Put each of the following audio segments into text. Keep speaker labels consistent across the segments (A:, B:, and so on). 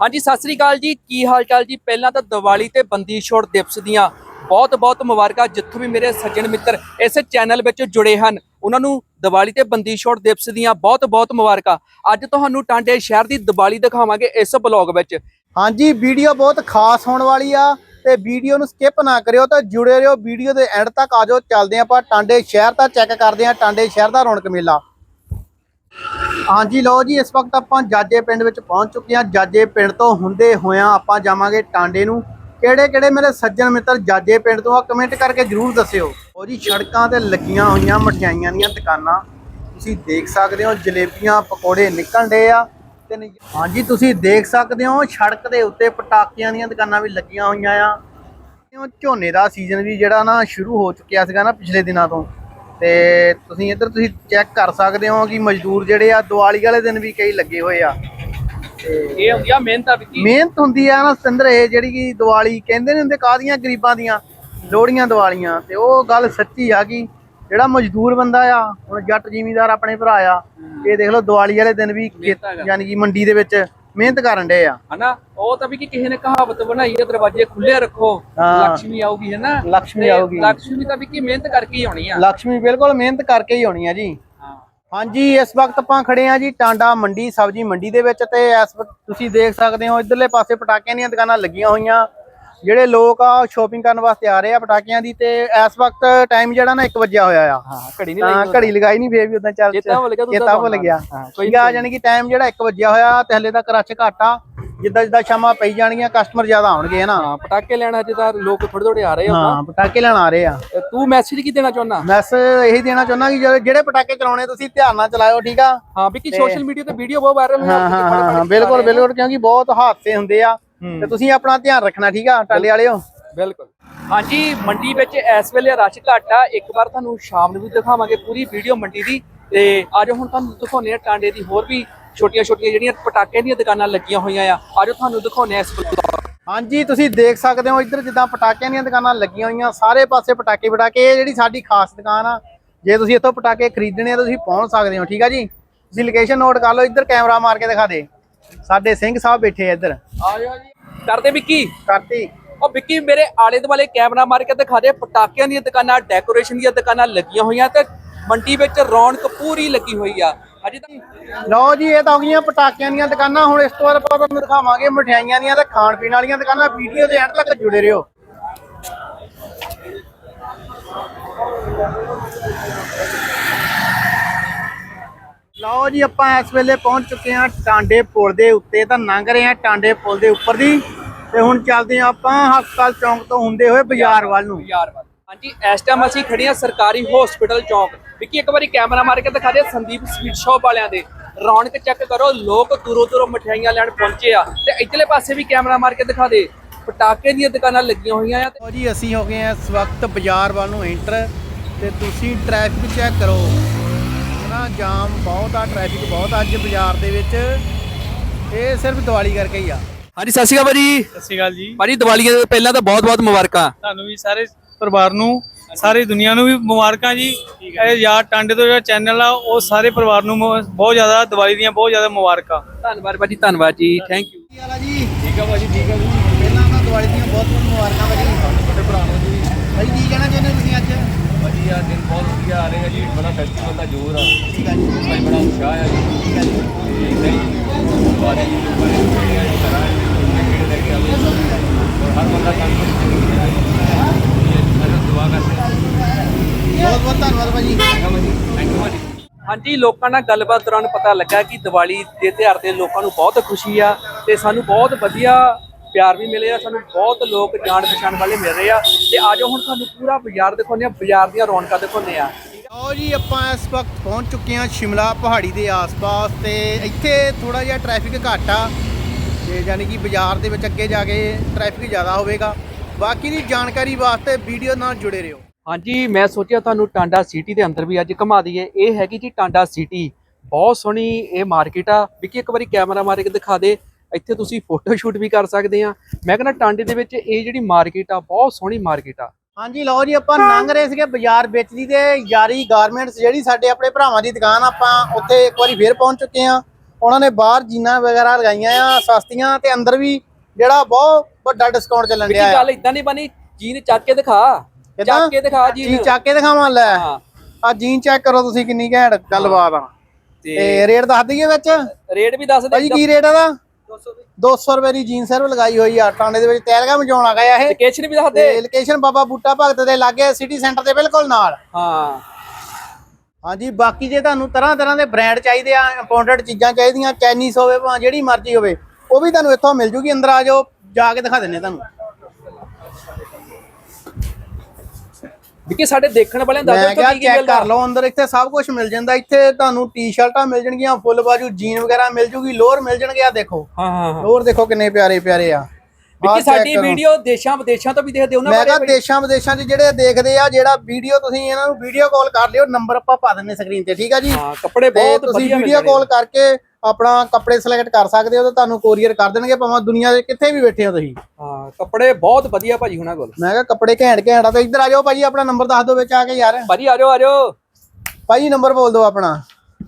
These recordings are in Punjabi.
A: ਹਾਂਜੀ, ਸਤਿ ਸ੍ਰੀ ਅਕਾਲ ਜੀ। ਕੀ ਹਾਲ ਚਾਲ ਜੀ? ਪਹਿਲਾਂ ਤਾਂ ਦੀਵਾਲੀ ਤੇ ਬੰਦੀ ਛੋੜ ਦਿਵਸ ਦੀਆਂ ਬਹੁਤ ਬਹੁਤ ਮੁਬਾਰਕਾਂ ਜਿੱਥੋਂ ਵੀ ਮੇਰੇ ਸੱਜਣ ਮਿੱਤਰ ਇਸ ਚੈਨਲ ਵਿੱਚ ਜੁੜੇ ਹਨ। ਉਹਨਾਂ ਨੂੰ ਦੀਵਾਲੀ ਤੇ ਬੰਦੀ ਛੋੜ ਦਿਵਸ ਦੀਆਂ ਬਹੁਤ ਬਹੁਤ ਮੁਬਾਰਕਾਂ। ਅੱਜ ਤੁਹਾਨੂੰ ਟਾਂਡੇ ਸ਼ਹਿਰ ਦੀ ਦੀਵਾਲੀ ਦਿਖਾਵਾਂਗੇ ਇਸ ਬਲੌਗ ਵਿੱਚ।
B: ਹਾਂਜੀ, ਵੀਡੀਓ ਬਹੁਤ ਖਾਸ ਹੋਣ ਵਾਲੀ ਆ ਤੇ ਵੀਡੀਓ ਨੂੰ ਸਕਿਪ ਨਾ ਕਰਿਓ ਤਾਂ ਜੁੜੇ ਰਹੋ ਵੀਡੀਓ ਦੇ ਐਂਡ ਤੱਕ। ਆਜੋ ਚੱਲਦੇ ਆਪਾਂ ਟਾਂਡੇ ਸ਼ਹਿਰ ਦਾ ਚੈੱਕ ਕਰਦੇ ਆ ਟਾਂਡੇ ਸ਼ਹਿਰ ਦਾ ਰੌਣਕ ਮੇਲਾ। ਹਾਂਜੀ ਲਓ ਜੀ, ਇਸ ਵਕਤ ਆਪਾਂ ਜਾਜੇ ਪਿੰਡ ਵਿੱਚ ਪਹੁੰਚ ਚੁੱਕੇ ਹਾਂ। ਜਾਜੇ ਪਿੰਡ ਤੋਂ ਹੁੰਦੇ ਹੋਇਆਂ ਆਪਾਂ ਜਾਵਾਂਗੇ ਟਾਂਡੇ ਨੂੰ। ਕਿਹੜੇ ਕਿਹੜੇ ਮੇਰੇ ਸੱਜਣ ਮਿੱਤਰ ਜਾਜੇ ਪਿੰਡ ਤੋਂ ਆ ਕਮੈਂਟ ਕਰਕੇ ਜਰੂਰ ਦੱਸਿਓ। ਉਹ ਜੀ, ਸੜਕਾਂ ਤੇ ਲੱਗੀਆਂ ਹੋਈਆਂ ਮਠਿਆਈਆਂ ਦੀਆਂ ਦੁਕਾਨਾਂ। ਤੁਸੀਂ ਦੇਖ ਸਕਦੇ ਹੋ, ਜਲੇਬੀਆਂ, ਪਕੌੜੇ ਨਿਕਲਣ ਡੇ ਆ ਤੇ ਹਾਂਜੀ, ਤੁਸੀਂ ਦੇਖ ਸਕਦੇ ਹੋ, ਸੜਕ ਦੇ ਉੱਤੇ ਪਟਾਕਿਆਂ ਦੀਆਂ ਦੁਕਾਨਾਂ ਵੀ ਲੱਗੀਆਂ ਹੋਈਆਂ ਆ। ਝੋਨੇ ਦਾ ਸੀਜ਼ਨ ਵੀ ਜਿਹੜਾ ਨਾ ਸ਼ੁਰੂ ਹੋ ਚੁੱਕਿਆ ਸੀਗਾ ਨਾ ਪਿਛਲੇ ਦਿਨਾਂ ਤੋਂ। ਤੇ ਤੁਸੀਂ ਇੱਧਰ ਤੁਸੀਂ ਚੈੱਕ ਕਰ ਸਕਦੇ ਹੋ ਕਿ ਮਜ਼ਦੂਰ ਜਿਹੜੇ ਆ ਦੀਵਾਲੀ ਵਾਲੇ ਦਿਨ ਵੀ ਕਈ ਲੱਗੇ ਹੋਏ ਆ। ਤੇ
A: ਇਹ ਹੁੰਦੀ ਆ ਮਿਹਨਤ ਆ ਵਿੱਕੀ
B: ਮਿਹਨਤ ਹੁੰਦੀ ਆ ਨਾ ਸਤਿੰਦਰ ਇਹ ਜਿਹੜੀ ਕਿ ਦੀਵਾਲੀ ਕਹਿੰਦੇ ਨੇ ਹੁੰਦੇ ਕਾਹਦੀਆਂ ਗਰੀਬਾਂ ਦੀਆਂ? ਲੋਹੜੀਆਂ ਦੀਵਾਲੀਆਂ। ਤੇ ਉਹ ਗੱਲ ਸੱਚੀ ਆ ਕਿ ਜਿਹੜਾ ਮਜ਼ਦੂਰ ਬੰਦਾ ਆ ਹੁਣ ਜੱਟ ਜ਼ਿਮੀਂਦਾਰ ਆਪਣੇ ਭਰਾ ਆ ਇਹ ਦੇਖ ਲਓ ਦੀਵਾਲੀ ਵਾਲੇ ਦਿਨ ਵੀ। ਯਾਨੀ ਕਿ ਮੰਡੀ ਦੇ ਵਿੱਚ ਮਿਹਨਤ ਕਰਨ ਡੇ ਆ।
A: ਹਨਾ? ਉਹ ਤਾਂ ਵੀ ਕਿ ਕਿਸੇ ਨੇ ਕਹਾਵਤ ਬਣਾਈ ਹੈ ਦਰਵਾਜ਼ੇ ਖੁੱਲੇ ਰੱਖੋ।
B: ਹਾਂ।
A: ਲక్ష్ਮੀ ਆਊਗੀ ਹਨਾ?
B: ਲਕਸ਼ਮੀ
A: ਤੇ
B: ਆਊਗੀ।
A: ਲక్ష్ਮੀ ਤਾਂ ਵੀ ਕਿ ਮਿਹਨਤ ਕਰਕੇ ਹੀ ਆਉਣੀ ਆ।
B: ਲక్ష్ਮੀ ਬਿਲਕੁਲ ਮਿਹਨਤ ਕਰਕੇ ਹੀ ਆਉਣੀ ਆ ਜੀ।
A: ਹਾਂ।
B: ਹਾਂਜੀ ਇਸ ਵਕਤ ਆਪਾਂ ਖੜੇ ਆ ਜੀ ਟਾਂਡਾ ਮੰਡੀ ਸਬਜ਼ੀ ਮੰਡੀ ਦੇ ਵਿੱਚ ਤੇ ਇਸ ਵਕਤ ਤੁਸੀਂ ਦੇਖ ਸਕਦੇ ਹੋ ਇਧਰਲੇ ਪਾਸੇ ਪਟਾਕਿਆਂ ਦੀਆਂ ਦੁਕਾਨਾਂ ਲੱਗੀਆਂ ਹੋਈਆਂ। ਜਿਹੜੇ ਲੋਕ ਆ ਸ਼ੋਪਿੰਗ ਕਰਨ ਵਾਸਤੇ ਆ ਰਹੇ ਆ ਪਟਾਕਿਆਂ ਦੀ ਤੇ ਇਸ ਵਕਤ ਟਾਈਮ ਜਿਹੜਾ ਨਾ 1 ਵਜੇ ਹੋਇਆ ਆ।
A: ਹਾਂ ਘੜੀ ਨਹੀਂ
B: ਤਾਂ ਘੜੀ ਲਗਾਈ ਨਹੀਂ ਫੇਰ ਵੀ ਉਦਾਂ ਚੱਲ
A: ਚੇਤਾ ਭੁੱਲ ਗਿਆ, ਤੂੰ
B: ਚੇਤਾ ਭੁੱਲ ਗਿਆ।
A: ਕੋਈ
B: ਆ ਯਾਨੀ ਕਿ ਟਾਈਮ ਜਿਹੜਾ 1 ਵਜੇ ਹੋਇਆ ਤੇ ਹਲੇ ਤੱਕ ਰਸ਼ ਘੱਟ ਜਿੱਦਾਂ ਜਿੱਦਾਂ ਸ਼ਾਮਾਂ ਪਈ ਜਾਣਗੀਆਂ ਕਸਟਮਰ ਜ਼ਿਆਦਾ ਆਉਣਗੇ ਹਨਾ
A: ਹਾਂ ਪਟਾਕੇ ਲੈਣ ਹਜੇ ਤਾਂ ਲੋਕ ਥੋੜੇ ਥੋੜੇ ਆ ਰਹੇ ਆ
B: ਹਾਂ ਪਟਾਕੇ ਲੈਣ ਆ ਰਹੇ ਆ।
A: ਤੇ ਮੈਸੇਜ ਕੀ ਦੇਣਾ ਚਾਹੁੰਦਾ?
B: ਮੈਸ ਇਹੀ ਦੇਣਾ ਚਾਹੁੰਦਾ ਕਿ ਜਿਹੜੇ- ਪਟਾਕੇ ਚਲਾਉਣੇ ਤੁਸੀਂ ਧਿਆਨ ਨਾਲ ਚਲਾਇਓ ਠੀਕ ਆ?
A: ਹਾਂ ਵੀ ਕਿ ਸੋਸ਼ਲ ਮੀਡੀਆ ਤੇ ਵੀਡੀਓ ਬਹੁਤ ਵਾਇਰਲ
B: ਹਾਂ ਹਾਂ ਹਾਂ ਹਾਂ ਬਿਲਕੁਲ ਬਿਲਕੁਲ ਕਿਉਂਕਿ ਬਹੁਤ ਹਾਦਸੇ ਹੁੰਦੇ ਆ। ਤੇ ਤੁਸੀਂ ਆਪਣਾ ਧਿਆਨ ਰੱਖਣਾ ਠੀਕ ਆ? ਟਾਲੇ ਵਾਲਿਓ।
A: ਬਿਲਕੁਲ। ਹਾਂਜੀ ਮੰਡੀ ਵਿੱਚ ਇਸ ਵੇਲੇ ਰਸ਼ ਘੱਟ ਆ। ਇੱਕ ਵਾਰ ਤੁਹਾਨੂੰ ਸ਼ਾਮ ਨੂੰ ਵੀ ਦਿਖਾਵਾਂਗੇ ਪੂਰੀ ਵੀਡੀਓ ਮੰਡੀ ਦੀ। ਤੇ ਆਜੋ ਹੁਣ ਤੁਹਾਨੂੰ ਦਿਖਾਉਂਦੇ ਆ ਟਾਂਡੇ ਦੀ ਹੋਰ ਵੀ ਛੋਟੀਆਂ ਛੋਟੀਆਂ ਜਿਹੜੀਆਂ ਪਟਾਕੇ ਦੀਆਂ ਦੁਕਾਨਾਂ ਲੱਗੀਆਂ ਹੋਈਆਂ ਆ। ਆਜੋ ਤੁਹਾਨੂੰ ਦਿਖਾਉਂਦੇ ਆ ਇਸ ਵਲੌਗ
B: ਹਾਂਜੀ ਤੁਸੀਂ ਦੇਖ ਸਕਦੇ ਹੋ ਇੱਧਰ ਜਿੱਦਾਂ ਪਟਾਕਿਆਂ ਦੀਆਂ ਦੁਕਾਨਾਂ ਲੱਗੀਆਂ ਹੋਈਆਂ ਸਾਰੇ ਪਾਸੇ ਪਟਾਕੇ ਪਟਾਕੇ ਇਹ ਜਿਹੜੀ ਸਾਡੀ ਖਾਸ ਦੁਕਾਨ ਆ ਜੇ ਤੁਸੀਂ ਇੱਥੋਂ ਪਟਾਕੇ ਖਰੀਦਣੇ ਆ ਤੁਸੀਂ ਪਹੁੰਚ ਸਕਦੇ ਹੋ ਠੀਕ ਆ ਜੀ? ਤੁਸੀਂ ਲੋਕੇਸ਼ਨ ਨੋਟ ਕਰ ਲਓ ਇੱਧਰ ਕੈਮਰਾ ਮਾਰ ਕੇ ਦਿਖਾ ਦੇ। ਸਾਡੇ ਸਿੰਘ ਸਾਹਿਬ ਬੈਠੇ ਆ ਇੱਧਰ।
A: ਆਜੋ ਜੀ। ਕਰਦੇ ਵਿੱਕੀ?
B: ਕਰਤੀ।
A: ਉਹ ਵਿੱਕੀ ਮੇਰੇ ਆਲੇ ਦੁਆਲੇ ਕੈਮਰਾ ਮਾਰ ਕੇ ਦਿਖਾ ਦੇ। ਪਟਾਕਿਆਂ ਦੀਆਂ ਦੁਕਾਨਾਂ ਡੈਕੋਰੇਸ਼ਨ ਦੀਆਂ ਦੁਕਾਨਾਂ ਲੱਗੀਆਂ ਹੋਈਆਂ ਤੇ ਮੰਡੀ ਵਿੱਚ ਰੌਣਕ ਪੂਰੀ ਲੱਗੀ ਹੋਈ ਆ। ਅਜੇ ਤਾਂ
B: ਲਓ ਜੀ ਇਹ ਤਾਂ ਹੋ ਗਈਆਂ ਪਟਾਕਿਆਂ ਦੀਆਂ ਦੁਕਾਨਾਂ। ਹੁਣ ਇਸ ਤੋਂ ਬਾਅਦ ਆਪਾਂ ਤੁਹਾਨੂੰ ਦਿਖਾਵਾਂਗੇ ਮਠਿਆਈਆਂ ਦੀਆਂ ਤੇ ਖਾਣ ਪੀਣ ਵਾਲੀਆਂ ਦੁਕਾਨਾਂ। ਵੀਡੀਓ ਦੇ ਐਂਡ ਤੱਕ ਜੁੜੇ ਰਹੋ। ਲਓ ਜੀ ਆਪਾਂ ਇਸ ਵੇਲੇ ਪਹੁੰਚ ਚੁੱਕੇ ਹਾਂ ਟਾਂਡੇ ਪੁਲ ਦੇ ਉੱਤੇ। ਤਾਂ ਲੰਘ ਰਹੇ ਹਾਂ ਟਾਂਡੇ ਪੁਲ ਦੇ ਉੱਪਰ ਦੀ। ਤੇ ਹੁਣ ਚੱਲਦੇ ਹਾਂ ਆਪਾਂ ਹਸਪਤਾਲ ਚੌਂਕ ਤੋਂ ਹੁੰਦੇ ਹੋਏ ਬਾਜ਼ਾਰ ਵੱਲ ਨੂੰ।
A: ਯਾਰ ਬਾਤ ਹਾਂਜੀ ਇਸ ਟਾਈਮ ਅਸੀਂ ਖੜੇ ਆ ਸਰਕਾਰੀ ਹਸਪੀਟਲ ਚੌਂਕ। ਵਿੱਕੀ ਇੱਕ ਵਾਰੀ ਕੈਮਰਾ ਮਾਰ ਕੇ ਦਿਖਾ ਦੇ ਸੰਦੀਪ ਸਵੀਟ ਸ਼ਾਪ ਵਾਲਿਆਂ ਦੇ। ਰੌਣਕ ਚੈੱਕ ਕਰੋ ਲੋਕ ਦੂਰੋਂ ਦੂਰੋਂ ਮਠਿਆਈਆਂ ਲੈਣ ਪਹੁੰਚੇ ਆ। ਤੇ ਇੱਧਰਲੇ ਪਾਸੇ ਵੀ ਕੈਮਰਾ ਮਾਰ ਕੇ ਦਿਖਾ ਦੇ। ਪਟਾਕੇ ਦੀਆਂ ਦੁਕਾਨਾਂ ਲੱਗੀਆਂ ਹੋਈਆਂ ਆ। ਤੇ
B: ਲਓ ਜੀ ਅਸੀਂ ਹੋ ਗਏ ਹਾਂ ਇਸ ਵਕਤ ਬਾਜ਼ਾਰ ਵੱਲ ਨੂੰ ਐਂਟਰ ਤੇ ਤੁਸੀਂ ਟ੍ਰੈਫਿਕ ਚੈੱਕ ਕਰੋ। ਨਾ ਜਾਮ ਬਹੁਤ ਆ ਟ੍ਰੈਫਿਕ ਬਹੁਤ ਆ ਅੱਜ ਬਾਜ਼ਾਰ ਦੇ ਵਿੱਚ। ਇਹ ਸਿਰਫ ਦੀਵਾਲੀ ਕਰਕੇ ਹੀ ਆ।
A: ਹਾਂਜੀ ਸਤਿ ਸ਼੍ਰੀ ਅਕਾਲ ਭਾਜੀ।
C: ਸਤਿ ਸ਼੍ਰੀ ਅਕਾਲ ਜੀ।
A: ਭਾਜੀ ਦੀਵਾਲੀ ਦੇ ਪਹਿਲਾਂ ਤਾਂ ਬਹੁਤ ਬਹੁਤ ਮੁਬਾਰਕਾਂ।
C: ਤੁਹਾਨੂੰ ਵੀ ਸਾਰੇ ਪਰਿਵਾਰ ਨੂੰ ਸਾਰੀ ਦੁਨੀਆ ਨੂੰ ਵੀ ਮੁਬਾਰਕਾਂ ਜੀ। ਇਹ ਯਾਰ ਟਾਂਡੇ ਤੋਂ ਜਿਹੜਾ ਚੈਨਲ ਆ ਉਹ ਸਾਰੇ ਪਰਿਵਾਰ ਨੂੰ ਬਹੁਤ ਜ਼ਿਆਦਾ ਦੀਵਾਲੀ ਦੀਆਂ ਬਹੁਤ ਜ਼ਿਆਦਾ ਮੁਬਾਰਕਾਂ।
A: ਧੰਨਵਾਦ ਭਾਜੀ ਧੰਨਵਾਦ ਜੀ। ਥੈਂਕ ਯੂ
B: ਕੀ ਹਾਲ ਆ ਜੀ?
C: ਠੀਕ ਆ ਭਾਜੀ ਠੀਕ ਆ ਜੀ।
B: ਪਹਿਲਾਂ ਤਾਂ ਦੀਵਾਲੀ ਦੀਆਂ ਬਹੁਤ ਬਹੁਤ ਮੁਬਾਰਕਾਂ ਭਾਜੀ। ਤੁਹਾਡੇ ਭਰਾ ਨੂੰ ਜੀ ਭਾਈ ਕੀ ਕਹਿਣਾ ਚਾਹੁੰਦੇ ਹੋ ਤੁਸੀਂ ਅੱਜ?
D: ਵਧੀਆ ਦਿਨ ਬਹੁਤ ਵਧੀਆ ਆ ਰਿਹਾ ਜੀ। ਬੜਾ ਫੈਸਟੀਵਲ ਦਾ ਜੋਰ ਆ।
B: ਠੀਕ ਆ ਜੀ।
D: ਭਾਈ ਬੜਾ ਉਤਸ਼ਾਹ ਆ ਜੀ।
B: ਠੀਕ ਆ ਜੀ।
D: ਤੇ ਨਹੀਂ ਬਾਰੇ ਜੀ ਲੋਕਾਂ ਨੇ ਜਿਹੜੇ ਆ ਕਰਾਂ ਕਿਹੜੇ ਲੈ ਕੇ ਆਵੇ ਔਰ ਹਰ ਬੰਦਾ ਕੰਮ ਕਰਦਾ ਹੈ ਇਹ ਸਾਰਾ ਦੁਆ ਕਰਦੇ ਹਾਂ
B: ਬਹੁਤ ਬਹੁਤ ਧੰਨਵਾਦ ਭਾਜੀ।
D: ਥੈਂਕ ਯੂ ਭਾਜੀ।
A: ਹਾਂਜੀ ਲੋਕਾਂ ਨਾਲ ਗੱਲਬਾਤ ਦੌਰਾਨ ਪਤਾ ਲੱਗਾ ਕਿ ਦੀਵਾਲੀ ਦੇ ਤਿਉਹਾਰ ਤੇ ਲੋਕਾਂ ਨੂੰ ਬਹੁਤ ਖੁਸ਼ੀ ਆ ਤੇ ਸਾਨੂੰ ਬਹੁਤ ਵਧੀਆ ਪਿਆਰ ਵੀ ਮਿਲੇ ਆ ਸਾਨੂੰ ਬਹੁਤ ਲੋਕ ਜਾਣ ਪਛਾਣ ਵਾਲੇ ਮਿਲ ਰਹੇ ਆ। ਤੇ ਆਜੋ ਹੁਣ ਤੁਹਾਨੂੰ ਪੂਰਾ ਬਾਜ਼ਾਰ ਦਿਖਾਉਂਦੇ ਆ ਬਾਜ਼ਾਰ ਦੀਆਂ ਰੌਣਕਾਂ ਦਿਖਾਉਂਦੇ ਆ।
B: ਲਓ ਜੀ ਆਪਾਂ ਇਸ ਵਕਤ ਪਹੁੰਚ ਚੁੱਕੇ ਹਾਂ ਸ਼ਿਮਲਾ ਪਹਾੜੀ ਦੇ ਆਸ-ਪਾਸ ਤੇ ਇੱਥੇ ਥੋੜਾ ਜਿਹਾ ਟ੍ਰੈਫਿਕ ਘੱਟ ਆ। ਤੇ ਯਾਨੀ ਕਿ ਬਾਜ਼ਾਰ ਦੇ ਵਿੱਚ ਅੱਗੇ ਜਾ ਕੇ ਟ੍ਰੈਫਿਕ ਜ਼ਿਆਦਾ ਹੋਵੇਗਾ। ਬਾਕੀ ਦੀ ਜਾਣਕਾਰੀ ਵਾਸਤੇ ਵੀਡੀਓ ਨਾਲ ਜੁੜੇ ਰਹੋ।
A: ਹਾਂਜੀ ਮੈਂ ਸੋਚਿਆ ਤੁਹਾਨੂੰ ਟਾਂਡਾ ਸਿਟੀ ਦੇ ਅੰਦਰ ਵੀ ਅੱਜ ਘੁਮਾ ਦਈਏ। ਇਹ ਹੈਗੀ ਜੀ ਟਾਂਡਾ ਸਿਟੀ ਬਹੁਤ ਸੋਹਣੀ ਇਹ ਮਾਰਕੀਟ ਆ। ਵਿੱਕੀ ਇੱਕ ਵਾਰੀ ਕੈਮਰਾ ਮਾਰ ਕੇ ਦਿਖਾ ਦੇ। ਇੱਥੇ ਤੁਸੀਂ ਫੋਟੋ ਸ਼ੂਟ ਵੀ ਕਰ ਸਕਦੇ ਆ। ਮੈਂ ਕਹਿੰਦਾ ਟਾਂਡੇ ਦੇ ਵਿੱਚ ਇਹ ਜਿਹੜੀ ਮਾਰਕੀਟ ਆ ਬਹੁਤ ਸੋਹਣੀ ਮਾਰਕੀਟ ਆ।
B: ਹਾਂਜੀ ਲਓ ਜੀ ਆਪਾਂ ਲੰਘ ਰਹੇ ਸੀਗੇ ਬਾਜ਼ਾਰ ਵਿੱਚ ਦੀ ਤੇ ਯਾਰੀ ਗਾਰਮੈਂਟਸ ਜਿਹੜੀ ਸਾਡੇ ਆਪਣੇ ਭਰਾਵਾਂ ਦੀ ਦੁਕਾਨ ਆ, ਆਪਾਂ ਉੱਥੇ ਇੱਕ ਵਾਰੀ ਫੇਰ ਪਹੁੰਚ ਚੁੱਕੇ ਹਾਂ ਉਹਨਾਂ ਨੇ ਬਾਹਰ ਜੀਨਾਂ ਵਗੈਰਾ ਲਗਾਈਆਂ ਆ ਸਸਤੀਆਂ ਤੇ ਅੰਦਰ ਵੀ ਜਿਹੜਾ ਬਹੁਤ ਵੱਡਾ ਡਿਸਕਾਊਂਟ ਚੱਲਣ ਡਿਆ ਆ।
A: ਗੱਲ ਇਦਾਂ ਨਹੀਂ ਬਣੀ ਜੀਨ ਚੱਕ ਕੇ ਦਿਖਾ? ਚੱਕ ਕੇ ਦਿਖਾ ਜੀ
B: ਜੀ ਚੱਕ ਕੇ ਦਿਖਾਵਾਂ ਲੈ।
A: ਹਾਂ।
B: ਆ ਜੀਨ ਚੈੱਕ ਕਰੋ ਤੁਸੀਂ ਕਿੰਨੀ ਘੈਂਟ ਗੱਲਬਾਤ ਆ।
A: ਤੇ
B: ਰੇਟ ਦੱਸ ਦਈਏ ਵਿੱਚ?
A: ਰੇਟ ਵੀ ਦੱਸ ਦੇ।
B: ਭਾਜੀ ਕੀ ਰੇਟ
A: 200 ਦੀ
B: 200 ਰੁਪਏ ਦੀ ਜੀਨ ਸਿਰਫ ਲਗਾਈ ਹੋਈ ਆ ਟਾਂਡੇ ਦੇ ਵਿੱਚ ਤੈਲਗਾ ਮਜਾਉਣ ਆ ਗਿਆ ਇਹ।
A: ਲੋਕੇਸ਼ਨ ਵੀ ਦੱਸ
B: ਤੇ
A: ਦੇ
B: ਲੋਕੇਸ਼ਨ ਬਾਬਾ ਬੂਟਾ ਭਗਤ ਦੇ ਲਾਗੇ ਸਿਟੀ ਸੈਂਟਰ ਦੇ ਬਿਲਕੁਲ ਨਾਲ।
A: ਹਾਂ।
B: ਹਾਂਜੀ ਬਾਕੀ ਜੇ ਤੁਹਾਨੂੰ ਤਰ੍ਹਾਂ ਤਰ੍ਹਾਂ ਦੇ ਬ੍ਰਾਂਡ ਚਾਹੀਦੇ ਆ ਇੰਪੋਰਟਡ ਚੀਜ਼ਾਂ ਚਾਹੀਦੀਆਂ ਚਾਈਨੀਜ਼ ਹੋਵੇ ਭਾਵੇਂ ਜਿਹੜੀ ਮਰਜ਼ੀ ਹੋਵੇ ਉਹ ਵੀ ਤੁਹਾਨੂੰ ਇੱਥੋਂ ਮਿਲ ਜੂਗੀ ਅੰਦਰ ਆ ਜਾਓ ਜਾ ਕੇ ਦਿਖਾ ਦਿੰਨੇ ਤੁਹਾਨੂੰ।
A: ਵਿੱਕੀ ਸਾਡੇ ਦੇਖਣ ਵਾਲਿਆਂ ਦਾ
B: ਮੈਂ ਕਿਹਾ ਚੈੱਕ ਕਰ ਲਓ ਅੰਦਰ ਇੱਥੇ ਸਭ ਕੁਝ ਮਿਲ ਜਾਂਦਾ ਇੱਥੇ ਤੁਹਾਨੂੰ ਟੀ-ਸ਼ਰਟਾਂ ਮਿਲ ਜਾਣਗੀਆਂ ਫੁੱਲ ਬਾਜੂ ਜੀਨ ਵਗੈਰਾ ਮਿਲ ਜੂਗੀ ਲੋਅਰ ਮਿਲ ਜਾਣਗੇ ਆ ਦੇਖੋ।
A: ਹਾਂ ਹਾਂ
B: ਲੋਅਰ ਦੇਖੋ ਕਿੰਨੇ ਪਿਆਰੇ ਪਿਆਰੇ ਆ। check
A: ਸਾਡੀ। ਵੀਡੀਓ ਦੇਸ਼ਾਂ ਵਿਦੇਸ਼ਾਂ ਤੋਂ ਵੀ ਦੇਖਦੇ ਉਹਨਾਂ
B: ਮੈਂ ਕਿਹਾ
A: ਬਾਰੇ
B: ਦੇਸ਼ਾਂ ਵਿਦੇਸ਼ਾਂ 'ਚ ਜਿਹੜੇ ਦੇਖਦੇ ਆ ਜਿਹੜਾ ਵੀਡੀਓ ਤੁਸੀਂ ਇਹਨਾਂ ਨੂੰ ਵੀਡੀਓ ਕਾਲ ਕਰ ਲਿਓ ਨੰਬਰ ਆਪਾਂ ਪਾ ਦਿੰਨੇ ਸਕਰੀਨ ਤੇ ਠੀਕ ਆ ਜੀ?
A: ਹਾਂ ਕੱਪੜੇ ਬਹੁਤ
B: ਤੁਸੀਂ
A: ਵਧੀਆ
B: ਵੀਡੀਓ ਕਾਲ ਕਰਕੇ ਆਪਣਾ ਕੱਪੜੇ ਸਿਲੈਕਟ ਕਰ ਸਕਦੇ ਹੋ ਤੇ ਤੁਹਾਨੂੰ ਕੋਰੀਅਰ ਕਰ ਦੇਣਗੇ ਭਾਵੇਂ ਦੁਨੀਆ ਦੇ ਕਿੱਥੇ ਵੀ ਬੈਠੇ ਹੋ ਤੁਸੀਂ।
A: ਹਾਂ ਕੱਪੜੇ ਬਹੁਤ ਵਧੀਆ ਭਾਜੀ ਹੁਣਾਂ ਕੋਲ
B: ਮੈਂ ਕਿਹਾ ਕੱਪੜੇ ਘੈਂਟ ਘੈਂਟ ਆ ਤੇ ਇੱਧਰ ਆ ਜਾਓ ਭਾਜੀ ਆਪਣਾ ਨੰਬਰ ਦੱਸ ਦਿਓ ਵਿੱਚ ਆ ਕੇ ਯਾਰ
A: ਭਾਜੀ ਆ ਜਾਓ ਆ ਜਾਓ
B: ਭਾਜੀ ਨੰਬਰ ਬੋਲ ਦਿਓ ਆਪਣਾ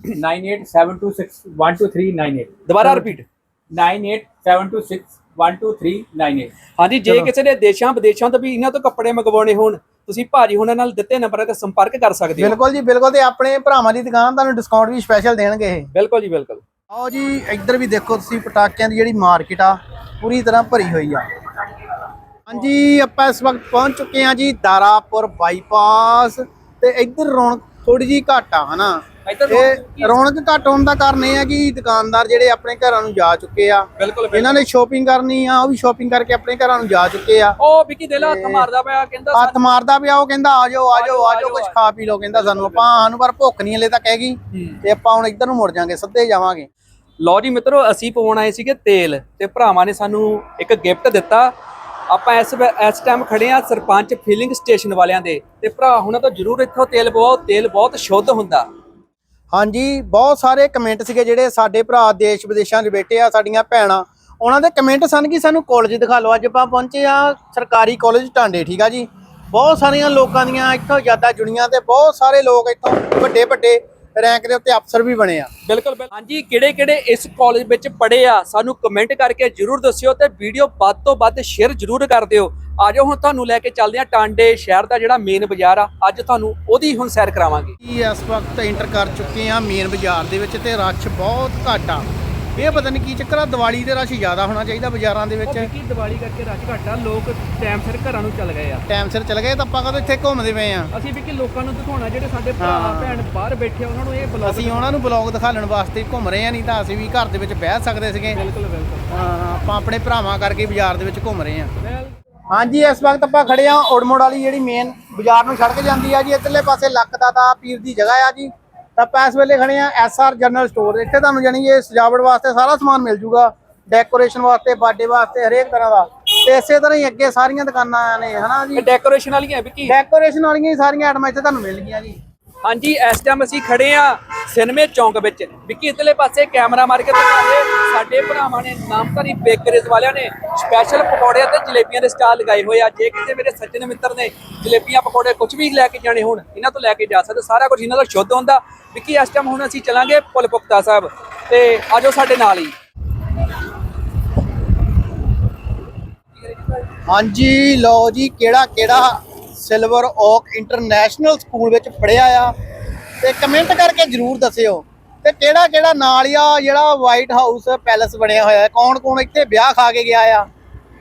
D: 9872612398
A: ਦੁਬਾਰਾ ਰਿਪੀਟ
D: 9872612398
A: ਹਾਂਜੀ ਜੇ ਕਿਸੇ ਨੇ ਦੇਸ਼ਾਂ ਵਿਦੇਸ਼ਾਂ ਤੋਂ ਵੀ ਇਹਨਾਂ ਤੋਂ ਕੱਪੜੇ ਮੰਗਵਾਉਣੇ ਹੋਣ ਤੁਸੀਂ ਭਾਜੀ ਹੁਣਾਂ ਨਾਲ ਦਿੱਤੇ ਨੰਬਰਾਂ ਤੇ ਸੰਪਰਕ ਕਰ ਸਕਦੇ ਹੋ
B: ਬਿਲਕੁਲ ਜੀ ਬਿਲਕੁਲ ਤੇ ਆਪਣੇ ਭਰਾਵਾਂ ਦੀ ਦੁਕਾਨ ਤੁਹਾਨੂੰ ਡਿਸਕਾਊਂਟ ਵੀ ਸਪੈਸ਼ਲ ਦੇਣਗੇ ਇਹ
A: ਬਿਲਕੁਲ ਜੀ ਬਿਲਕੁਲ
B: ਆਓ ਜੀ ਇੱਧਰ ਵੀ ਦੇਖੋ ਤੁਸੀਂ ਪਟਾਕਿਆਂ ਦੀ ਜਿਹੜੀ ਮਾਰਕੀਟ ਆ ਪੂਰੀ ਤਰ੍ਹਾਂ ਭਰੀ ਹੋਈ ਆ ਹਾਂਜੀ ਆਪਾਂ ਇਸ ਵਕਤ ਪਹੁੰਚ ਚੁੱਕੇ ਆ ਜੀ ਦਾਰਾਪੁਰ ਬਾਈਪਾਸ ਤੇ ਇੱਧਰ ਰੌਣਕ ਥੋੜੀ ਜੀ ਘੱਟ ਆ ਹਨਾ? ਇਹ ਰੌਣਕ ਘੱਟ ਹੋਣ ਦਾ ਕਾਰਨ ਇਹ ਆ ਕਿ ਦੁਕਾਨਦਾਰ ਜਿਹੜੇ ਆਪਣੇ ਘਰਾਂ ਨੂੰ ਜਾ ਚੁੱਕੇ ਆ। ਇਹਨਾਂ ਨੇ ਸ਼ੋਪਿੰਗ ਕਰਨੀ ਆ ਉਹ ਵੀ ਸ਼ੋਪਿੰਗ ਕਰਕੇ ਆਪਣੇ ਘਰਾਂ ਨੂੰ ਜਾ ਚੁੱਕੇ ਆ।
A: ਉਹ ਵਿੱਕੀ ਦੇ ਲਾ ਹੱਥ ਮਾਰਦਾ ਪਿਆ ਕਹਿੰਦਾ
B: ਹੱਥ ਮਾਰਦਾ ਪਿਆ ਉਹ ਕਹਿੰਦਾ ਆ ਜਾਓ ਆ ਜਾਓ ਆ ਜਾਓ ਕੁਝ ਖਾ ਪੀ ਲਓ ਕਹਿੰਦਾ ਸਾਨੂੰ। ਆਪਾਂ ਸਾਨੂੰ ਪਰ ਭੁੱਖ ਨਹੀਂ ਹਲੇ ਤੱਕ ਹੈਗੀ। ਤੇ ਆਪਾਂ ਹੁਣ ਇੱਧਰ ਨੂੰ ਮੁੜ ਜਾਾਂਗੇ ਸਿੱਧੇ ਜਾਵਾਂਗੇ।
A: ਲਓ ਜੀ ਮਿੱਤਰੋ ਅਸੀਂ ਪਵਾਉਣ ਆਏ ਸੀਗੇ ਤੇਲ ਤੇ ਭਰਾਵਾਂ ਨੇ ਸਾਨੂੰ ਇੱਕ ਗਿਫਟ ਦਿੱਤਾ। ਆਪਾਂ ਇਸ ਵੇ- ਇਸ ਟਾਈਮ ਖੜੇ ਆ ਸਰਪੰਚ ਫਿਲਿੰਗ ਸਟੇਸ਼ਨ ਵਾਲਿਆਂ ਦੇ। ਤੇ ਭਰਾ ਉਹਨਾਂ ਤੋਂ ਜਰੂਰ ਇੱਥੋਂ ਤੇਲ ਪਵਾਓ, ਤੇਲ ਬਹੁਤ ਸ਼ੁੱਧ ਹੁੰਦਾ।
B: ਹਾਂਜੀ, ਬਹੁਤ ਸਾਰੇ ਕਮੈਂਟ ਸੀਗੇ ਜਿਹੜੇ ਸਾਡੇ ਭਰਾ ਦੇਸ਼ ਵਿਦੇਸ਼ਾਂ 'ਚ ਬੈਠੇ ਆ, ਸਾਡੀਆਂ ਭੈਣਾਂ। ਉਹਨਾਂ ਦੇ ਕਮੈਂਟ ਸਨ ਕਿ ਸਾਨੂੰ ਕਾਲਜ ਦਿਖਾ ਲਓ। ਅੱਜ ਆਪਾਂ ਪਹੁੰਚੇ ਆ ਸਰਕਾਰੀ ਕਾਲਜ ਟਾਂਡੇ ਠੀਕ ਆ ਜੀ? ਬਹੁਤ ਸਾਰੀਆਂ ਲੋਕਾਂ ਦੀਆਂ ਇੱਥੋਂ ਯਾਦਾਂ ਜੁੜੀਆਂ ਤੇ ਬਹੁਤ ਸਾਰੇ ਲੋਕ ਇੱਥੋਂ ਵੱਡੇ ਵੱਡੇ ਰੈਂਕ ਦੇ ਉੱਤੇ ਅਫਸਰ ਵੀ ਬਣੇ ਆ।
A: ਬਿਲਕੁਲ ਹਾਂਜੀ ਕਿਹੜੇ ਕਿਹੜੇ ਇਸ ਕਾਲਜ ਵਿੱਚ ਪੜ੍ਹੇ ਆ? ਸਾਨੂੰ ਕਮੈਂਟ ਕਰਕੇ ਜਰੂਰ ਦੱਸਿਓ ਤੇ ਵੀਡੀਓ ਵੱਧ ਤੋਂ ਵੱਧ ਸ਼ੇਅਰ ਜਰੂਰ ਕਰ ਦਿਓ। ਆਜੋ ਹੁਣ ਤੁਹਾਨੂੰ ਲੈ ਕੇ ਚੱਲਦੇ ਆ ਟਾਂਡੇ ਸ਼ਹਿਰ ਦਾ ਜਿਹੜਾ ਮੇਨ ਬਾਜ਼ਾਰ ਆ। ਅੱਜ ਤੁਹਾਨੂੰ ਉਹਦੀ ਹੁਣ ਸੈਰ ਕਰਾਵਾਂਗੇ।
B: ਇਸ ਵਕਤ ਐਂਟਰ ਕਰ ਚੁੱਕੇ ਆ ਮੇਨ ਬਾਜ਼ਾਰ ਦੇ ਵਿੱਚ ਤੇ ਰਸ਼ ਬਹੁਤ ਘੱਟ ਆ। ਇਹ ਪਤਾ ਨਹੀਂ ਕੀ ਚੱਕਰ ਆ ਦੀਵਾਲੀ ਦੇ ਰਸ਼ ਜ਼ਿਆਦਾ ਹੋਣਾ ਚਾਹੀਦਾ ਬਾਜ਼ਾਰਾਂ ਦੇ ਵਿੱਚ।
A: ਵਿੱਕੀ ਦੀਵਾਲੀ ਕਰਕੇ ਰਸ਼ ਘਟਾ ਲੋਕ ਟਾਈਮ ਸਿਰ ਘਰਾਂ ਨੂੰ ਚੱਲ ਗਏ ਆ।
B: ਟਾਈਮ ਸਿਰ ਚਲੇ ਗਏ ਤਾਂ ਆਪਾਂ ਕਦੋਂ ਇੱਥੇ ਘੁੰਮਦੇ ਪਏ ਆ?
A: ਅਸੀਂ ਵੀ ਕਿ ਲੋਕਾਂ ਨੂੰ ਦਿਖਾਉਣਾ ਜਿਹੜੇ ਸਾਡੇ ਭਰਾ। ਭੈਣ ਬਾਹਰ ਬੈਠੇ ਆ ਉਹਨਾਂ ਨੂੰ ਇਹ ਬਲੌਗ
B: ਅਸੀਂ ਉਹਨਾਂ ਨੂੰ ਬਲੌਗ ਦਿਖਾਉਣ ਵਾਸਤੇ ਘੁੰਮ ਰਹੇ ਆ ਨਹੀਂ ਤਾਂ ਅਸੀਂ ਵੀ ਘਰ ਦੇ ਵਿੱਚ ਬਹਿ ਸਕਦੇ ਸੀਗੇ।
A: ਬਿਲਕੁਲ ਬਿਲਕੁਲ।
B: ਹਾਂ ਆਪਾਂ ਆਪਣੇ ਭਰਾਵਾਂ ਕਰਕੇ ਬਾਜ਼ਾਰ ਦੇ ਵਿੱਚ ਘੁੰਮ ਰਹੇ ਆ। ਹਾਂਜੀ ਇਸ ਵਕਤ ਆਪਾਂ ਖੜੇ ਆ ਔੜਮੋੜ ਵਾਲੀ ਜਿਹੜੀ ਮੇਨ ਬਾਜ਼ਾਰ ਨੂੰ ਸੜਕ ਜਾਂਦੀ ਆ ਜੀ ਇੱਧਰਲੇ ਪਾਸੇ ਲੱਕ ਦਾ ਤਾਂ ਪੀਰ ਦੀ ਜਗ੍ਹਾ ਆ ਜੀ। ਤਾਂ ਆਪਾਂ ਇਸ ਵੇਲੇ ਖੜੇ ਆ ਐਸਆਰ ਜਨਰਲ ਸਟੋਰ ਇੱਥੇ ਤੁਹਾਨੂੰ ਜਾਨੀ ਇਹ ਸਜਾਵਟ ਵਾਸਤੇ ਸਾਰਾ ਸਮਾਨ ਮਿਲ ਜੂਗਾ ਡੈਕੋਰੇਸ਼ਨ ਵਾਸਤੇ ਬਰਥਡੇ ਵਾਸਤੇ ਹਰੇਕ ਤਰ੍ਹਾਂ ਦਾ। ਤੇ ਇਸੇ ਤਰ੍ਹਾਂ ਹੀ ਅੱਗੇ ਸਾਰੀਆਂ ਦੁਕਾਨਾਂ ਨੇ ਹਨਾ ਜੀ?
A: ਡੈਕੋਰੇਸ਼ਨ ਵਾਲੀਆਂ ਵਿੱਕੀ
B: ਡੈਕੋਰੇਸ਼ਨ ਵਾਲੀਆਂ ਹੀ ਸਾਰੀਆਂ ਆਈਟਮਾਂ ਇੱਥੇ ਤੁਹਾਨੂੰ ਮਿਲ ਗਈਆਂ ਜੀ।
A: ਹਾਂਜੀ, ਇਸ ਟਾਈਮ ਅਸੀਂ ਖੜੇ ਆ ਸਿਨੇਮੇ ਚੌਂਕ ਵਿੱਚ। ਵਿੱਕੀ, ਇਧਰਲੇ ਪਾਸੇ ਕੈਮਰਾ ਮਾਰ ਕੇ ਦਿਖਾਵੇ ਸਾਡੇ ਭਰਾਵਾਂ ਨੇ ਨਾਮਧਾਰੀ ਬੇਕਰੀਜ਼ ਵਾਲਿਆਂ ਨੇ ਸਪੈਸ਼ਲ ਪਕੌੜੇ ਅਤੇ ਜਲੇਬੀਆਂ ਦੇ ਸਟਾਲ ਲਗਾਏ ਹੋਏ ਆ। ਜੇ ਕਿਸੇ ਮੇਰੇ ਸੱਜਣ ਮਿੱਤਰ ਨੇ ਜਲੇਬੀਆਂ, ਪਕੌੜੇ ਕੁਝ ਵੀ ਲੈ ਕੇ ਜਾਣੇ ਹੋਣ, ਇਹਨਾਂ ਤੋਂ ਲੈ ਕੇ ਜਾ ਸਕਦੇ। ਸਾਰਾ ਕੁਝ ਇਹਨਾਂ ਦਾ ਸ਼ੁੱਧ ਹੁੰਦਾ। ਵਿੱਕੀ, ਇਸ ਟਾਈਮ ਹੁਣ ਅਸੀਂ ਚਲਾਂਗੇ ਪੁਲ ਪੁਖਤਾ ਸਾਹਿਬ ਤੇ ਆਜੋ ਸਾਡੇ ਨਾਲ ਹੀ।
B: ਹਾਂਜੀ, ਲਓ ਜੀ, ਕਿਹੜਾ ਕਿਹੜਾ ਸਿਲਵਰ ਓਕ ਇੰਟਰਨੈਸ਼ਨਲ ਸਕੂਲ ਵਿੱਚ ਪੜਿਆ ਆ। ਤੇ ਕਮੈਂਟ ਕਰਕੇ ਜਰੂਰ ਦੱਸਿਓ ਤੇ ਕਿਹੜਾ ਕਿਹੜਾ ਨਾਲ ਆ ਜਿਹੜਾ ਵਾਈਟ ਹਾਊਸ ਪੈਲਸ ਬਣਿਆ ਹੋਇਆ ਹੈ? ਕੌਣ ਕੌਣ ਇੱਥੇ ਵਿਆਹ ਖਾ ਕੇ ਗਿਆ ਆ?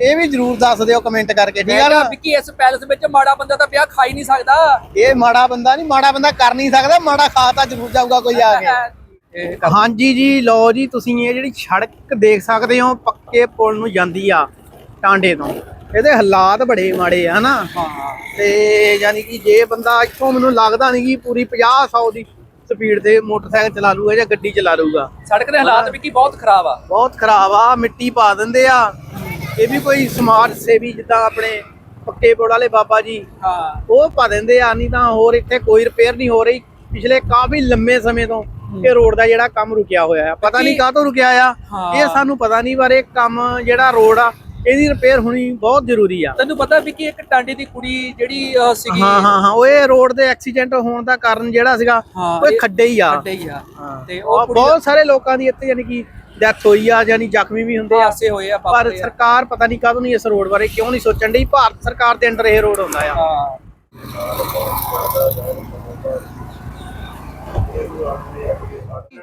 B: ਇਹ ਵੀ ਜਰੂਰ ਦੱਸ ਦਿਓ ਕਮੈਂਟ ਕਰਕੇ ਠੀਕ ਆ ਨਾ?
A: ਵਿੱਕੀ ਇਸ ਪੈਲਸ ਵਿੱਚ ਮਾੜਾ ਬੰਦਾ ਤਾਂ ਵਿਆਹ ਖਾ ਹੀ ਨਹੀਂ ਸਕਦਾ।
B: ਇਹ ਮਾੜਾ ਬੰਦਾ ਨਹੀਂ ਮਾੜਾ ਬੰਦਾ ਕਰ ਨਹੀਂ ਸਕਦਾ ਮਾੜਾ ਖਾ ਤਾਂ ਜਰੂਰ ਜਾਊਗਾ ਕੋਈ ਆ ਕੇ। ਹਾਂਜੀ ਜੀ ਲਓ ਜੀ ਤੁਸੀਂ ਇਹ ਜਿਹੜੀ ਸੜਕ ਦੇਖ ਸਕਦੇ ਹੋ ਪੱਕੇ ਪੁਲ ਨੂੰ ਜਾਂਦੀ ਆ ਟਾਂਡੇ ਤੋਂ। ਇਹਦੇ ਹਾਲਾਤ ਬੜੇ ਮਾੜੇ ਆ ਹਨਾ?
A: ਹਾਂ
B: ਤੇ ਯਾਨੀ ਕਿ ਜੇ ਬੰਦਾ ਇੱਥੋਂ ਮੈਨੂੰ ਲੱਗਦਾ ਨਹੀਂ ਕਿ ਪੂਰੀ 50 100 ਦੀ ਸਪੀਡ ਤੇ ਮੋਟਰਸਾਈਕਲ ਚਲਾ ਲੂਗਾ ਜਾਂ ਗੱਡੀ ਚਲਾ ਲੂਗਾ
A: ਸੜਕ ਦੇ ਹਾਲਾਤ ਵਿੱਕੀ ਬਹੁਤ ਖਰਾਬ ਆ।
B: ਬਹੁਤ ਖਰਾਬ ਆ ਮਿੱਟੀ ਪਾ ਦਿੰਦੇ ਆ। ਇਹ ਵੀ ਕੋਈ ਸਮਾਜ ਸੇਵੀ ਜਿੱਦਾਂ ਆਪਣੇ ਪੱਕੇ ਪੁਲ ਵਾਲੇ ਬਾਬਾ ਜੀ।
A: ਹਾਂ।
B: ਉਹ ਪਾ ਦਿੰਦੇ ਆ ਨਹੀਂ ਤਾਂ ਹੋਰ ਇੱਥੇ ਕੋਈ ਰਿਪੇਅਰ ਨਹੀਂ ਹੋ ਰਹੀ। ਪਿਛਲੇ ਕਾਫੀ ਲੰਮੇ ਸਮੇਂ ਤੋਂ ਇਹ ਰੋਡ ਦਾ ਜਿਹੜਾ ਕੰਮ ਰੁਕਿਆ ਹੋਇਆ ਆ। ਪਤਾ ਨਹੀਂ ਕਾਹਤੋਂ ਰੁਕਿਆ ਆ। ਇਹ ਸਾਨੂੰ ਪਤਾ ਨਹੀਂ ਪਰ ਇਹ ਕੰਮ ਜਿਹੜਾ ਰੋਡ ਆ ਇਹਦੀ ਰਿਪੇਅਰ ਹੋਣੀ ਬਹੁਤ ਜ਼ਰੂਰੀ ਆ।
A: ਤੈਨੂੰ ਪਤਾ ਵੀ ਕਿ ਇੱਕ ਟਾਂਡੇ ਦੀ ਕੁੜੀ ਜਿਹੜੀ ਅਹ, ਸੀਗੀ
B: ਹਾਂ ਹਾਂ ਹਾਂ ਉਹ ਇਹ ਰੋਡ ਦੇ ਐਕਸੀਡੈਂਟ ਹੋਣ ਦਾ ਕਾਰਨ ਜਿਹੜਾ ਸੀਗਾ
A: ਹਾਂ,
B: ਉਹ ਇਹ
A: ਇਹ
B: ਖੱਡੇ ਹੀ ਆ।
A: ਵੱਡੇ ਹੀ ਆ।
B: ਹਾਂ।
A: ਤੇ
B: ਉਹ
A: ਕੁੜੀ
B: ਬਹੁਤ ਸਾਰੇ ਲੋਕਾਂ ਦੀ ਇੱਥੇ ਯਾਨੀ ਕਿ ਡੈਥ ਹੋਈ ਆ ਯਾਨੀ ਜ਼ਖਮੀ ਵੀ ਹੁੰਦੇ ਆ।
A: ਹਾਸੇ ਹੋਏ ਆ
B: ਪਰ। ਸਰਕਾਰ ਪਤਾ ਨਹੀਂ ਕਦੋਂ ਨਹੀਂ ਇਸ ਰੋਡ ਬਾਰੇ ਕਿਉਂ ਨਹੀਂ ਸੋਚਣ ਡਈ ਭਾਰਤ ਸਰਕਾਰ ਦੇ ਅੰਡਰ ਇਹ ਰੋਡ ਹੁੰਦਾ ਆ।
A: ਹਾਂ।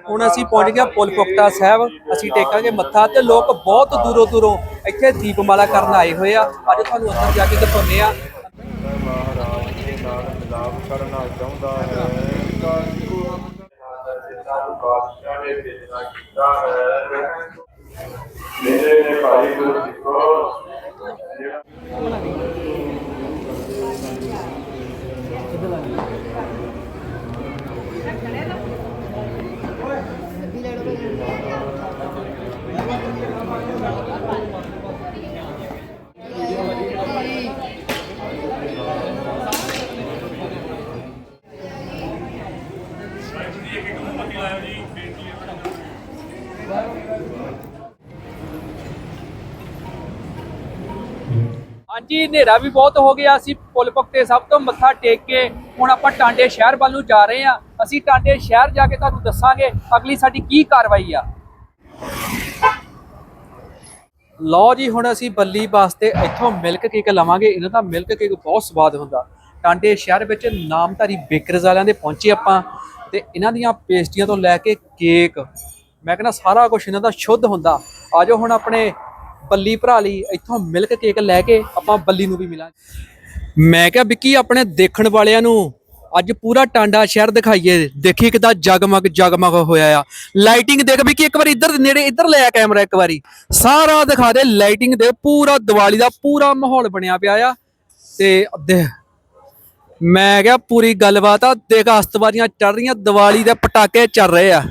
A: ਹੁਣ ਅਸੀਂ ਪਹੁੰਚ ਗਏ ਪੁਲ ਪੁਖਤਾ ਸਾਹਿਬ ਅਸੀਂ ਟੇਕਾਂਗੇ ਮੱਥਾ ਤੇ ਲੋਕ ਬਹੁਤ ਦੂਰੋਂ ਦੂਰੋਂ ਇੱਥੇ ਦੀਪਮਾਲਾ ਕਰਨ ਆਏ ਹੋਏ ਆ। ਅੱਜ ਤੁਹਾਨੂੰ ਅੰਦਰ ਜਾ ਕੇ ਦਿਖਾਉਂਦੇ ਆ।
E: ਮਹਾਰਾਜ ਦੇ ਨਾਲ ਮਿਲਾਪ ਕਰਨਾ ਚਾਹੁੰਦਾ ਹੈ। ਬਾਦਸ਼ਾਹ ਨੇ ਭੇਜਣਾ ਕੀਤਾ ਹੈ ਮੇਰੇ ਭਾਈ ਗੁਰੂ ਸਿੱਖੋ ਜਿਹੜਾ
A: ਹਾਂਜੀ ਹਨੇਰਾ ਵੀ ਬਹੁਤ ਹੋ ਗਿਆ ਅਸੀਂ ਪੁਲ ਪੁਖਤੇ ਸਭ ਤੋਂ ਮੱਥਾ ਟੇਕ ਕੇ ਹੁਣ ਆਪਾਂ ਟਾਂਡੇ ਸ਼ਹਿਰ ਵੱਲ ਨੂੰ ਜਾ ਰਹੇ ਆ ਅਸੀਂ ਟਾਂਡੇ ਸ਼ਹਿਰ ਜਾ ਕੇ ਤੁਹਾਨੂੰ ਦੱਸਾਂਗੇ ਅਗਲੀ ਸਾਡੀ ਕੀ ਕਾਰਵਾਈ ਆ। ਲਓ ਜੀ, ਹੁਣ ਅਸੀਂ ਬੱਲੀ ਵਾਸਤੇ ਇੱਥੋਂ ਮਿਲਕ ਕੇਕ ਲਵਾਂਗੇ। ਇਹਨਾਂ ਦਾ ਮਿਲਕ ਕੇਕ ਬਹੁਤ ਸਵਾਦ ਹੁੰਦਾ। ਟਾਂਡੇ ਸ਼ਹਿਰ ਵਿੱਚ ਨਾਮਧਾਰੀ ਬੇਕਰਜ਼ ਵਾਲਿਆਂ ਦੇ ਪਹੁੰਚੇ ਆਪਾਂ ਤੇ ਇਹਨਾਂ ਦੀਆਂ ਪੇਸਟੀਆਂ ਤੋਂ ਲੈ ਕੇ ਕੇਕ। ਮੈਂ ਕਹਿੰਦਾ ਸਾਰਾ ਕੁਝ ਇਹਨਾਂ ਦਾ ਸ਼ੁੱਧ ਹੁੰਦਾ। ਆਜੋ ਹੁਣ ਆਪਣੇ ਬੱਲੀ ਭਰਾ ਲਈ ਇੱਥੋਂ ਮਿਲਕ ਕੇਕ ਲੈ ਕੇ ਆਪਾਂ ਬੱਲੀ ਨੂੰ ਵੀ ਮਿਲਾਂਗੇ। ਮੈਂ ਕਿਹਾ ਵਿੱਕੀ, ਆਪਣੇ ਦੇਖਣ ਵਾਲਿਆਂ ਨੂੰ ਅੱਜ ਪੂਰਾ ਟਾਂਡਾ ਸ਼ਹਿਰ ਦਿਖਾਈਏ। ਦੇਖੀ ਕਿਦਾਂ ਜਗਮਗ ਜਗਮਗ ਹੋਇਆ ਆ। ਲਾਈਟਿੰਗ ਦੇਖ ਵਿੱਕੀ, ਇੱਕ ਵਾਰੀ ਇੱਧਰ ਨੇੜੇ ਇੱਧਰ ਲਿਆ ਕੈਮਰਾ ਇੱਕ ਵਾਰੀ। ਸਾਰਾ ਦਿਖਾ ਦੇ ਲਾਈਟਿੰਗ ਦੇ, ਪੂਰਾ ਦੀਵਾਲੀ ਦਾ ਪੂਰਾ ਮਾਹੌਲ ਬਣਿਆ ਪਿਆ ਆ। ਤੇ ਮੈਂ ਕਿਹਾ ਪੂਰੀ ਗੱਲਬਾਤ ਆ, ਦੇਖ ਅਸਤਵਾਦੀਆਂ ਚੱਲ ਰਹੀਆਂ, ਦੀਵਾਲੀ ਦੇ ਪਟਾਕੇ ਚੱਲ ਰਹੇ ਆ।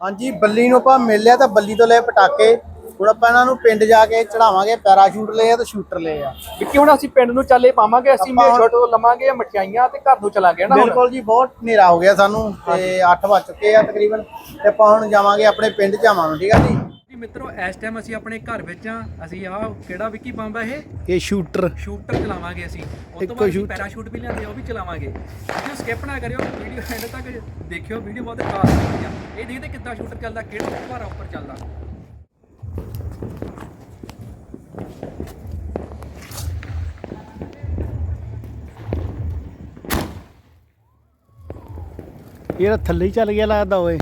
B: ਹਾਂਜੀ ਬੱਲੀ ਨੂੰ ਆਪਾਂ ਮਿਲ ਲਿਆ ਤਾਂ ਬੱਲੀ ਤੋਂ ਲਏ ਪਟਾਕੇ। ਹੁਣ ਆਪਾਂ ਇਹਨਾਂ ਨੂੰ ਪਿੰਡ ਜਾ ਕੇ ਚੜਾਵਾਂਗੇ ਪੈਰਾਸ਼ੂਟ ਲਏ ਆ ਤੇ ਸ਼ੂਟਰ ਲਏ ਆ।
A: ਵਿੱਕੀ ਹੁਣ ਅਸੀਂ ਪਿੰਡ ਨੂੰ ਚੱਲੇ ਪਾਵਾਂਗੇ ਅਸੀਂ ਮੇਸ਼ੋ ਤੋਂ ਲਵਾਂਗੇ ਮਠਿਆਈਆਂ ਤੇ ਘਰ ਨੂੰ ਚਲਾਂਗੇ ਨਾ
B: ਬਿਲਕੁਲ ਜੀ ਬਹੁਤ ਹਨੇਰਾ ਹੋ ਗਿਆ ਸਾਨੂੰ ਤੇ 8 ਵੱਜ ਚੁੱਕੇ ਆ ਤਕਰੀਬਨ ਤੇ ਆਪਾਂ ਹੁਣ ਜਾਵਾਂਗੇ ਆਪਣੇ ਪਿੰਡ ਜਾਵਾਂਗੇ ਠੀਕ ਆ ਜੀ?
A: ਜੀ ਮਿੱਤਰੋ ਇਸ ਟਾਈਮ ਅਸੀਂ ਆਪਣੇ ਘਰ ਵਿੱਚ ਆ ਅਸੀਂ ਆ ਕਿਹੜਾ ਵਿੱਕੀ ਬੰਬ ਆ ਇਹ?
B: ਇਹ ਸ਼ੂਟਰ।
A: ਸ਼ੂਟਰ ਚਲਾਵਾਂਗੇ ਅਸੀਂ। ਉਸ
B: ਇੱਕੋ
A: ਤੋਂ ਬਾਅਦ ਅਸੀਂ
B: shoot-
A: ਪੈਰਾਸ਼ੂਟ ਵੀ ਲਿਆਂਦੇ ਆ, ਉਹ ਵੀ ਚਲਾਵਾਂਗੇ। ਵੀਡੀਓ ਸਕਿਪ ਨਾ ਕਰਿਓ ਵੀਡੀਓ ਐਂਡ ਤੱਕ ਦੇਖਿਓ। ਵੀਡੀਓ ਬਹੁਤ ਖਾਸ ਆ ਇਹ ਦੇਖਦੇ ਕਿੱਦਾਂ ਸ਼ੂਟਰ ਚੱਲਦਾ ਕਿਹੜਾ ਭਾਰਾ ਉੱਪਰ ਚੱਲਦਾ।
B: ਇਹ ਤਾਂ ਥੱਲੇ ਹੀ ਚੱਲ ਗਿਆ ਲੱਗਦਾ ਓਏ।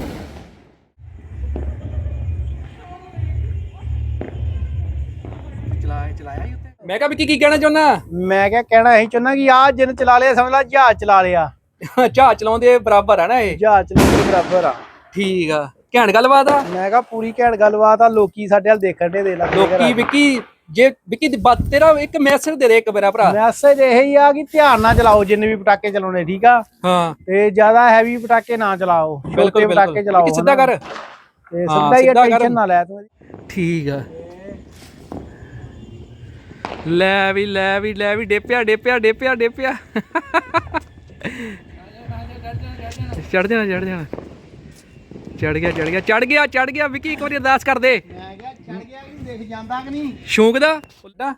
A: ਮੈਂ ਕਿਹਾ ਵਿੱਕੀ ਕੀ ਕਹਿਣਾ ਚਾਹੁੰਦਾ?
B: ਮੈਂ ਕਿਹਾ ਕਹਿਣਾ ਇਹੀ ਚਾਹੁੰਦਾ ਕਿ ਆ ਜਿੰਨ ਚਲਾ ਲਿਆ ਸਮਝ ਲਾ ਜਹਾਜ਼ ਚਲਾ ਲਿਆ।
A: ਜਹਾਜ਼ ਚਲਾਉਂਦੇ ਬਰਾਬਰ ਆ ਨਾ ਇਹ?
B: ਜਹਾਜ਼ ਚਲਾਉਣ ਦੇ ਬਰਾਬਰ ਆ।
A: ਠੀਕ ਆ। ਘੈਂਟ ਗੱਲਬਾਤ ਆ?
B: ਮੈਂ ਕਿਹਾ ਪੂਰੀ ਘੈਂਟ ਗੱਲਬਾਤ ਆ ਲੋਕੀ ਸਾਡੇ ਵੱਲ ਦੇਖਣ ਦੇ ਦੇ ਲੱਗੇ
A: ਲੋਕੀ ਵਿੱਕੀ ਜੇ ਵਿੱਕੀ ਦੀ ਬਾਤ ਤੇਰਾ ਇੱਕ ਮੈਸੇਜ ਦੇ ਦੇ ਇੱਕ ਮੇਰਾ ਭਰਾ।
B: ਮੈਸੇਜ ਇਹ ਹੀ ਆ ਕਿ ਧਿਆਨ ਨਾਲ ਚਲਾਓ ਜਿੰਨੇ ਵੀ ਪਟਾਕੇ ਚਲਾਉਣੇ ਠੀਕ ਆ?
A: ਹਾਂ।
B: ਤੇ ਜ਼ਿਆਦਾ ਹੈਵੀ ਪਟਾਕੇ ਨਾ ਚਲਾਓ
A: ਬਿਲਕੁਲ
B: ਪਟਾਕੇ ਚਲਾਓ
A: ਸਿੱਧਾ ਕਰ।
B: ਤੇ ਸਿੱਧਾ ਹੀ। ਟੈਨਸ਼ਨ ਨਾ ਲੈ ਤੂੰ।
A: ਠੀਕ ਆ। ਲੈ ਵੀ ਲੈ ਵੀ ਲੈ ਵੀ ਡੇਪਿਆ ਡੇਪਿਆ ਡੇਪਿਆ ਡੇਪਿਆ। ਚੜ ਜਾਣਾ ਚੜ ਜਾਣਾ। ਚੜ ਗਿਆ ਚੜ ਗਿਆ ਚੜ ਗਿਆ ਚੜ ਗਿਆ। ਵਿੱਕੀ ਇੱਕ ਵਾਰੀ ਅਰਦਾਸ ਕਰ ਦੇ।
B: ਮੈਂ ਕਿਹਾ ਚੜ ਗਿਆ ਕਿ ਦੇਖ ਜਾਂਦਾ ਕਿ ਨਹੀਂ?
A: ਸ਼ੌਂਕ ਦਾ? ਫੁੱਲਦਾ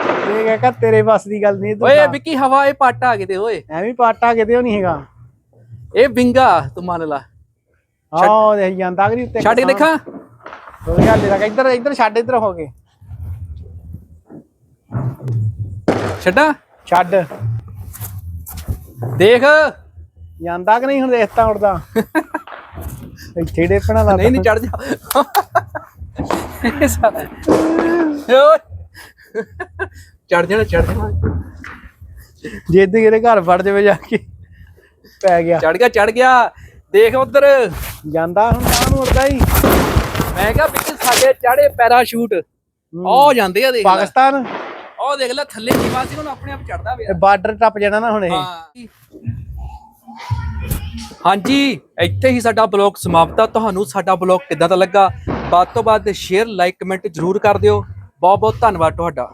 B: ਇਹ ਕਹਿੰਦਾ ਤੇਰੇ ਬਸ ਦੀ ਗੱਲ ਨਹੀਂ
A: ਓਏ ਵਿੱਕੀ ਹਵਾ ਇਹ ਪੱਟ ਆ ਕਿਤੇ ਓਏ।
B: ਐਵੇਂ ਪਾਟਾ ਕਿਤੇ ਉਹ ਨਹੀਂ ਹੈਗਾ।
A: ਇਹ ਬਿੰਗਾ ਤੂੰ ਮੰਨ ਲਾ।
B: ਆਹ ਦੇਖ ਜਾਂਦਾ ਕਿ ਨਹੀਂ ਉੱਤੇ
A: ਛੱਡ ਕੇ ਦੇਖਾਂ।
B: ਦੋ ਹਜ਼ਾਰ ਤੱਕ ਇੱਧਰ ਇੱਧਰ ਛੱਡ ਇੱਧਰ ਹੋ ਗਏ
A: ਛੱਡਾਂ?
B: ਛੱਡ।
A: ਦੇਖ।
B: ਜਾਂਦਾ ਕਿ ਨਹੀਂ ਹੁਣ ਦੇਖਤਾ ਉੜਦਾ ਇੱਥੇ ਡੇਪਣਾ ਲਾ
A: ਨਹੀਂ ਨਹੀਂ ਚੜ ਜਾ। ਓਏ। ਚੜ ਜਾਣਾ ਚੜ ਜਾਣਾ।
B: ਜਿੱਦ ਕਿਤੇ ਘਰ ਵੜ ਜਾਵੇ ਜਾ ਕੇ ਪੈ ਗਿਆ।
A: ਚੜ ਗਿਆ ਚੜ ਗਿਆ। ਦੇਖ ਉਧਰ।
B: ਜਾਂਦਾ ਹੁਣ ਤਾਂ ਨੂੰ ਉੜਦਾ ਹੀ।
A: ਮੈਂ ਕਿਹਾ ਵਿੱਚ ਸਾਡੇ ਚਾੜੇ ਪੈਰਾਸ਼ੂਟ। ਉਹ ਜਾਂਦੇ ਆ ਦੇਖ
B: ਪਾਕਿਸਤਾਨ?
A: ਉਹ ਦੇਖ ਲੈ ਥੱਲੇ ਨੀਵਾ ਸੀ ਹੁਣ ਆਪਣੇ ਆਪ ਚੜਦਾ ਪਿਆ।
B: ਬਾਰਡਰ ਟੱਪ ਜਾਣਾ ਨਾ ਹੁਣ ਇਹ।
A: ਹਾਂਜੀ ਇੱਥੇ ਹੀ ਸਾਡਾ ਬਲੌਗ ਸਮਾਪਤ ਆ। ਤੁਹਾਨੂੰ ਸਾਡਾ ਬਲੌਗ ਕਿੱਦਾਂ ਦਾ ਲੱਗਾ? ਵੱਧ ਤੋਂ ਵੱਧ ਸ਼ੇਅਰ ਲਾਈਕ ਕਮੈਂਟ ਜ਼ਰੂਰ ਕਰ ਦਿਓ। ਬਹੁਤ ਬਹੁਤ ਧੰਨਵਾਦ ਤੁਹਾਡਾ।